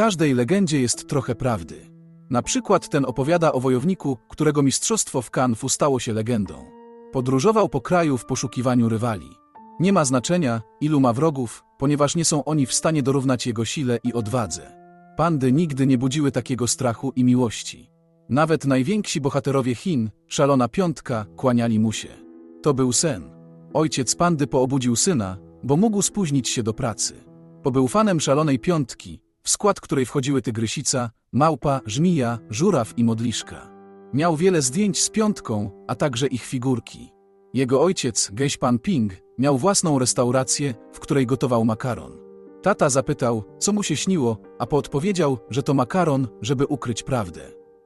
każdej legendzie jest trochę prawdy. Na przykład ten opowiada o wojowniku, którego mistrzostwo w Kanfu stało się legendą. Podróżował po kraju w poszukiwaniu rywali. Nie ma znaczenia, ilu ma wrogów, ponieważ nie są oni w stanie dorównać jego sile i odwadze. Pandy nigdy nie budziły takiego strachu i miłości. Nawet najwięksi bohaterowie Chin, szalona piątka, kłaniali mu się. To był sen. Ojciec pandy poobudził syna, bo mógł spóźnić się do pracy. Pobył fanem szalonej piątki, w skład której wchodziły tygrysica, małpa, żmija, żuraw i modliszka. Miał wiele zdjęć z piątką, a także ich figurki. Jego ojciec, gęś pan Ping, miał własną restaurację, w której gotował makaron. Tata zapytał, co mu się śniło, a poodpowiedział, że to makaron, żeby ukryć prawdę.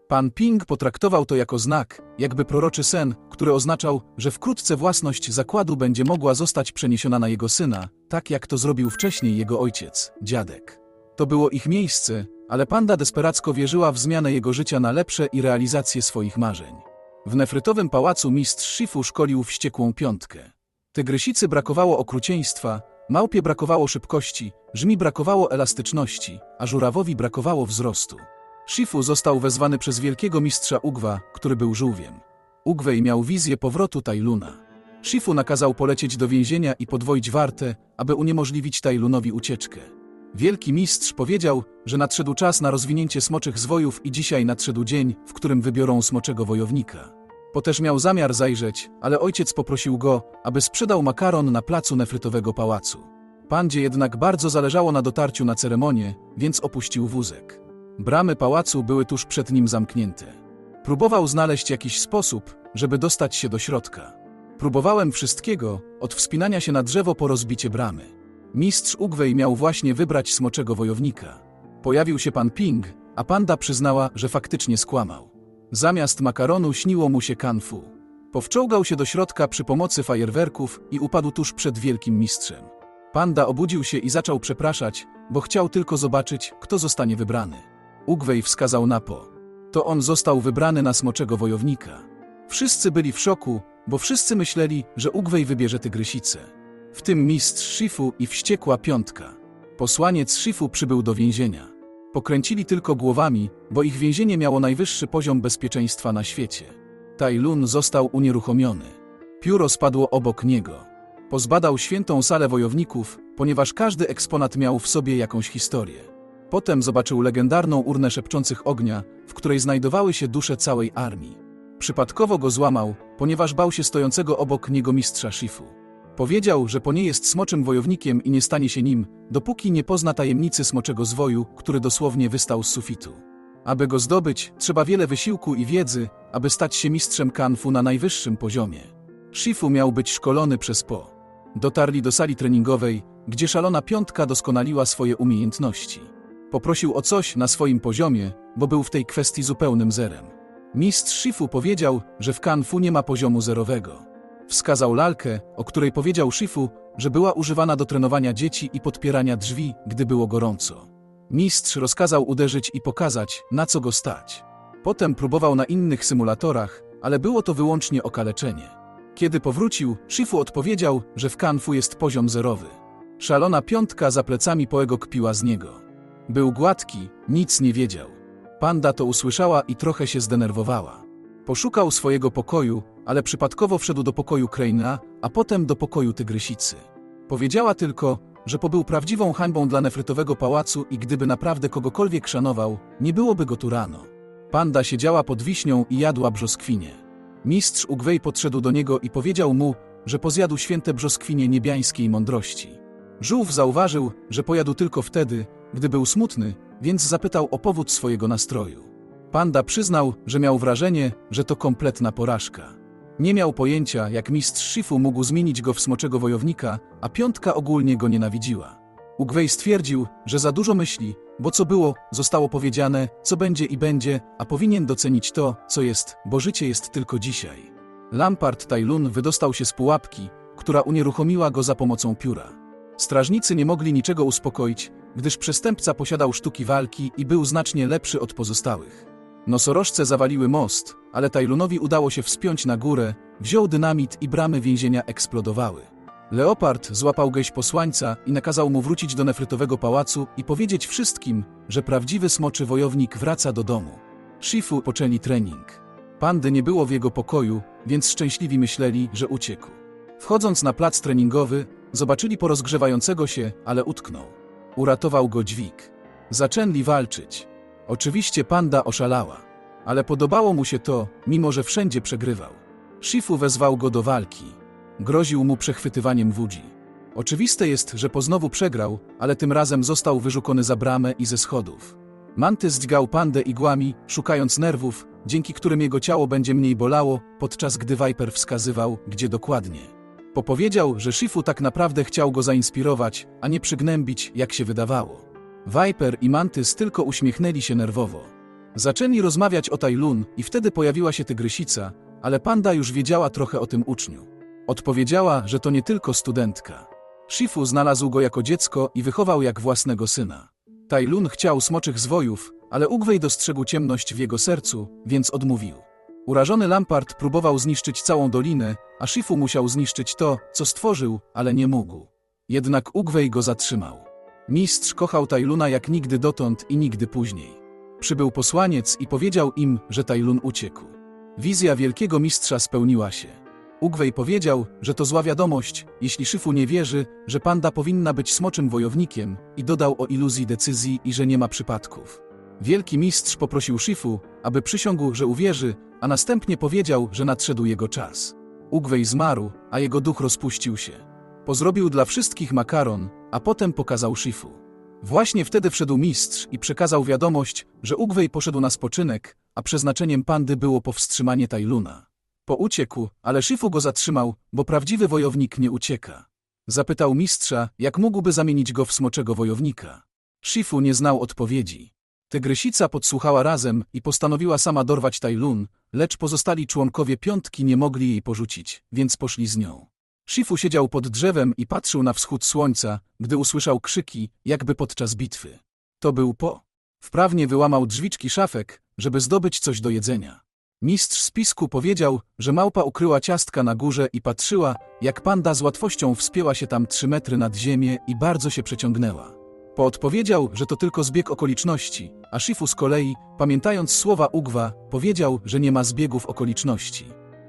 Pan Ping potraktował to jako znak, jakby proroczy sen, który oznaczał, że wkrótce własność zakładu będzie mogła zostać przeniesiona na jego syna, tak jak to zrobił wcześniej jego ojciec, dziadek. To było ich miejsce, ale panda desperacko wierzyła w zmianę jego życia na lepsze i realizację swoich marzeń. W nefrytowym pałacu mistrz Shifu szkolił wściekłą piątkę. Tygrysicy brakowało okrucieństwa, małpie brakowało szybkości, żmi brakowało elastyczności, a żurawowi brakowało wzrostu. Shifu został wezwany przez wielkiego mistrza Ugwa, który był żółwiem. Ugwej miał wizję powrotu Tajluna. Shifu nakazał polecieć do więzienia i podwoić wartę, aby uniemożliwić Tajlunowi ucieczkę. Wielki mistrz powiedział, że nadszedł czas na rozwinięcie smoczych zwojów i dzisiaj nadszedł dzień, w którym wybiorą smoczego wojownika. Po też miał zamiar zajrzeć, ale ojciec poprosił go, aby sprzedał makaron na placu nefrytowego pałacu. Pandzie jednak bardzo zależało na dotarciu na ceremonię, więc opuścił wózek. Bramy pałacu były tuż przed nim zamknięte. Próbował znaleźć jakiś sposób, żeby dostać się do środka. Próbowałem wszystkiego, od wspinania się na drzewo po rozbicie bramy. Mistrz Ugwej miał właśnie wybrać smoczego wojownika. Pojawił się pan Ping, a panda przyznała, że faktycznie skłamał. Zamiast makaronu śniło mu się kanfu. Powczołgał się do środka przy pomocy fajerwerków i upadł tuż przed wielkim mistrzem. Panda obudził się i zaczął przepraszać, bo chciał tylko zobaczyć, kto zostanie wybrany. Ugwej wskazał na po. To on został wybrany na smoczego wojownika. Wszyscy byli w szoku, bo wszyscy myśleli, że Ugwej wybierze tygrysicę. W tym mistrz Shifu i wściekła piątka. Posłaniec Shifu przybył do więzienia. Pokręcili tylko głowami, bo ich więzienie miało najwyższy poziom bezpieczeństwa na świecie. Tai Lun został unieruchomiony. Pióro spadło obok niego. Pozbadał świętą salę wojowników, ponieważ każdy eksponat miał w sobie jakąś historię. Potem zobaczył legendarną urnę szepczących ognia, w której znajdowały się dusze całej armii. Przypadkowo go złamał, ponieważ bał się stojącego obok niego mistrza Shifu. Powiedział, że po nie jest smoczym wojownikiem i nie stanie się nim, dopóki nie pozna tajemnicy smoczego zwoju, który dosłownie wystał z sufitu. Aby go zdobyć, trzeba wiele wysiłku i wiedzy, aby stać się mistrzem kanfu na najwyższym poziomie. Shifu miał być szkolony przez Po. Dotarli do sali treningowej, gdzie szalona piątka doskonaliła swoje umiejętności. Poprosił o coś na swoim poziomie, bo był w tej kwestii zupełnym zerem. Mistrz Shifu powiedział, że w kanfu nie ma poziomu zerowego. Wskazał lalkę, o której powiedział Shifu, że była używana do trenowania dzieci i podpierania drzwi, gdy było gorąco. Mistrz rozkazał uderzyć i pokazać, na co go stać. Potem próbował na innych symulatorach, ale było to wyłącznie okaleczenie. Kiedy powrócił, Shifu odpowiedział, że w kanfu jest poziom zerowy. Szalona piątka za plecami Poego kpiła z niego. Był gładki, nic nie wiedział. Panda to usłyszała i trochę się zdenerwowała. Poszukał swojego pokoju, ale przypadkowo wszedł do pokoju Kreina, a potem do pokoju Tygrysicy. Powiedziała tylko, że pobył prawdziwą hańbą dla nefrytowego pałacu i gdyby naprawdę kogokolwiek szanował, nie byłoby go tu rano. Panda siedziała pod wiśnią i jadła brzoskwinie. Mistrz Ugwej podszedł do niego i powiedział mu, że pozjadł święte brzoskwinie niebiańskiej mądrości. Żółw zauważył, że pojadł tylko wtedy, gdy był smutny, więc zapytał o powód swojego nastroju. Panda przyznał, że miał wrażenie, że to kompletna porażka. Nie miał pojęcia, jak mistrz Shifu mógł zmienić go w smoczego wojownika, a piątka ogólnie go nienawidziła. Ugwej stwierdził, że za dużo myśli, bo co było, zostało powiedziane, co będzie i będzie, a powinien docenić to, co jest, bo życie jest tylko dzisiaj. Lampart Tailun wydostał się z pułapki, która unieruchomiła go za pomocą pióra. Strażnicy nie mogli niczego uspokoić, gdyż przestępca posiadał sztuki walki i był znacznie lepszy od pozostałych. Nosorożce zawaliły most, ale Tajlunowi udało się wspiąć na górę, wziął dynamit i bramy więzienia eksplodowały. Leopard złapał gęś posłańca i nakazał mu wrócić do nefrytowego pałacu i powiedzieć wszystkim, że prawdziwy smoczy wojownik wraca do domu. Shifu poczęli trening. Pandy nie było w jego pokoju, więc szczęśliwi myśleli, że uciekł. Wchodząc na plac treningowy, zobaczyli porozgrzewającego się, ale utknął. Uratował go dźwig. Zaczęli walczyć. Oczywiście panda oszalała. Ale podobało mu się to, mimo że wszędzie przegrywał. Shifu wezwał go do walki. Groził mu przechwytywaniem wudzi. Oczywiste jest, że poznowu przegrał, ale tym razem został wyrzucony za bramę i ze schodów. Mantys dźgał pandę igłami, szukając nerwów, dzięki którym jego ciało będzie mniej bolało, podczas gdy Viper wskazywał, gdzie dokładnie. Popowiedział, że Shifu tak naprawdę chciał go zainspirować, a nie przygnębić, jak się wydawało. Viper i Mantys tylko uśmiechnęli się nerwowo. Zaczęli rozmawiać o Tajlun i wtedy pojawiła się tygrysica, ale panda już wiedziała trochę o tym uczniu. Odpowiedziała, że to nie tylko studentka. Shifu znalazł go jako dziecko i wychował jak własnego syna. Tajlun chciał smoczych zwojów, ale Ugwej dostrzegł ciemność w jego sercu, więc odmówił. Urażony Lampart próbował zniszczyć całą dolinę, a Shifu musiał zniszczyć to, co stworzył, ale nie mógł. Jednak Ugwej go zatrzymał. Mistrz kochał Tajluna jak nigdy dotąd i nigdy później. Przybył posłaniec i powiedział im, że Tajlun uciekł. Wizja wielkiego mistrza spełniła się. Ugwej powiedział, że to zła wiadomość, jeśli Szyfu nie wierzy, że panda powinna być smoczym wojownikiem i dodał o iluzji decyzji i że nie ma przypadków. Wielki mistrz poprosił Shifu, aby przysiągł, że uwierzy, a następnie powiedział, że nadszedł jego czas. Ugwej zmarł, a jego duch rozpuścił się. Pozrobił dla wszystkich makaron, a potem pokazał Shifu. Właśnie wtedy wszedł mistrz i przekazał wiadomość, że Ugwej poszedł na spoczynek, a przeznaczeniem pandy było powstrzymanie Tajluna. Po uciekł, ale Shifu go zatrzymał, bo prawdziwy wojownik nie ucieka. Zapytał mistrza, jak mógłby zamienić go w smoczego wojownika. Shifu nie znał odpowiedzi. Tygrysica podsłuchała razem i postanowiła sama dorwać Tajlun, lecz pozostali członkowie piątki nie mogli jej porzucić, więc poszli z nią. Shifu siedział pod drzewem i patrzył na wschód słońca, gdy usłyszał krzyki, jakby podczas bitwy. To był po. Wprawnie wyłamał drzwiczki szafek, żeby zdobyć coś do jedzenia. Mistrz spisku powiedział, że małpa ukryła ciastka na górze i patrzyła, jak panda z łatwością wspięła się tam trzy metry nad ziemię i bardzo się przeciągnęła. Poodpowiedział, że to tylko zbieg okoliczności, a Shifu z kolei, pamiętając słowa Ugwa, powiedział, że nie ma zbiegów okoliczności.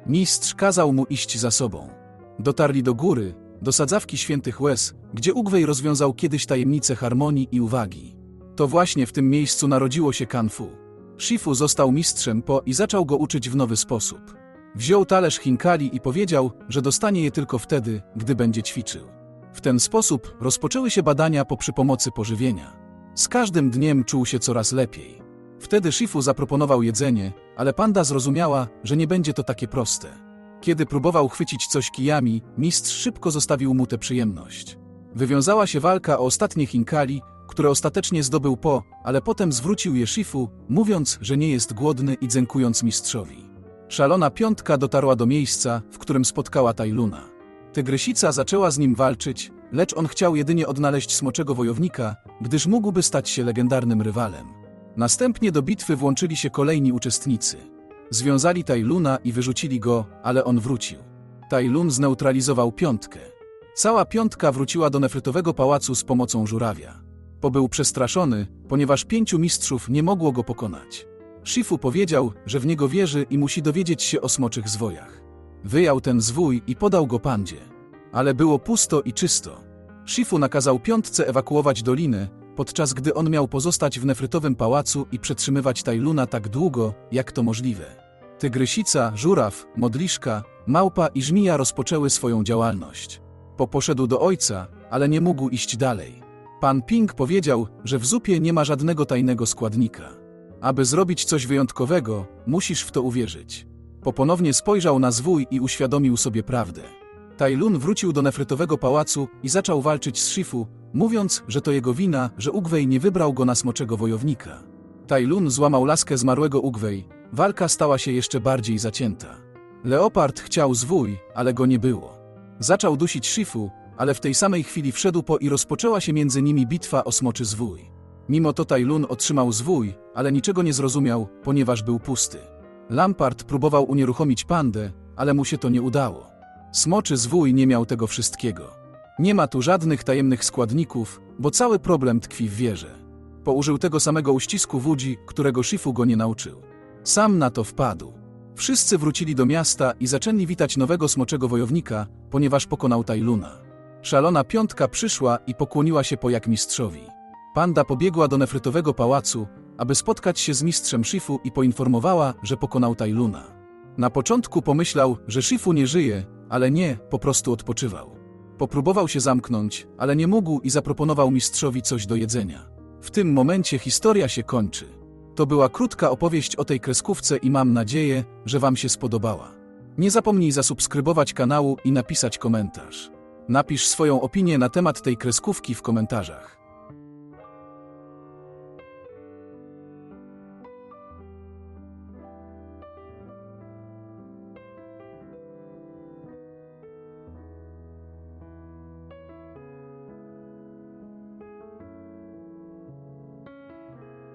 Mistrz kazał mu iść za sobą. Dotarli do góry, do sadzawki świętych łez, gdzie Ugwej rozwiązał kiedyś tajemnicę harmonii i uwagi. To właśnie w tym miejscu narodziło się Kanfu. Shifu został mistrzem po i zaczął go uczyć w nowy sposób. Wziął talerz chinkali i powiedział, że dostanie je tylko wtedy, gdy będzie ćwiczył. W ten sposób rozpoczęły się badania po przy pomocy pożywienia. Z każdym dniem czuł się coraz lepiej. Wtedy Shifu zaproponował jedzenie, ale panda zrozumiała, że nie będzie to takie proste. Kiedy próbował chwycić coś kijami, mistrz szybko zostawił mu tę przyjemność. Wywiązała się walka o ostatnie chinkali, które ostatecznie zdobył po, ale potem zwrócił je Shifu, mówiąc, że nie jest głodny i dzękując mistrzowi. Szalona piątka dotarła do miejsca, w którym spotkała Tajluna. Tygrysica zaczęła z nim walczyć, lecz on chciał jedynie odnaleźć smoczego wojownika, gdyż mógłby stać się legendarnym rywalem. Następnie do bitwy włączyli się kolejni uczestnicy. Związali Tajluna i wyrzucili go, ale on wrócił. Tajlun zneutralizował piątkę. Cała piątka wróciła do nefrytowego pałacu z pomocą żurawia. Po był przestraszony, ponieważ pięciu mistrzów nie mogło go pokonać. Shifu powiedział, że w niego wierzy i musi dowiedzieć się o smoczych zwojach. Wyjął ten zwój i podał go pandzie. Ale było pusto i czysto. Shifu nakazał piątce ewakuować dolinę, podczas gdy on miał pozostać w nefrytowym pałacu i przetrzymywać Tajluna tak długo, jak to możliwe. Tygrysica, żuraw, modliszka, małpa i żmija rozpoczęły swoją działalność. Po poszedł do ojca, ale nie mógł iść dalej. Pan Ping powiedział, że w zupie nie ma żadnego tajnego składnika. Aby zrobić coś wyjątkowego, musisz w to uwierzyć. Po ponownie spojrzał na zwój i uświadomił sobie prawdę. Tajlun wrócił do nefrytowego pałacu i zaczął walczyć z Shifu, mówiąc, że to jego wina, że Ugwej nie wybrał go na smoczego wojownika. Tajlun złamał laskę zmarłego Ugwej, walka stała się jeszcze bardziej zacięta. Leopard chciał zwój, ale go nie było. Zaczął dusić Shifu, ale w tej samej chwili wszedł po i rozpoczęła się między nimi bitwa o smoczy zwój. Mimo to Tajlun otrzymał zwój, ale niczego nie zrozumiał, ponieważ był pusty. Lampard próbował unieruchomić pandę, ale mu się to nie udało. Smoczy zwój nie miał tego wszystkiego. Nie ma tu żadnych tajemnych składników, bo cały problem tkwi w wierze. Poużył tego samego uścisku wódzi, którego Shifu go nie nauczył. Sam na to wpadł. Wszyscy wrócili do miasta i zaczęli witać nowego smoczego wojownika, ponieważ pokonał Tajluna. Szalona piątka przyszła i pokłoniła się po jak mistrzowi. Panda pobiegła do nefrytowego pałacu, aby spotkać się z mistrzem Shifu i poinformowała, że pokonał Tajluna. Na początku pomyślał, że Shifu nie żyje, ale nie, po prostu odpoczywał. Popróbował się zamknąć, ale nie mógł i zaproponował mistrzowi coś do jedzenia. W tym momencie historia się kończy. To była krótka opowieść o tej kreskówce i mam nadzieję, że Wam się spodobała. Nie zapomnij zasubskrybować kanału i napisać komentarz. Napisz swoją opinię na temat tej kreskówki w komentarzach.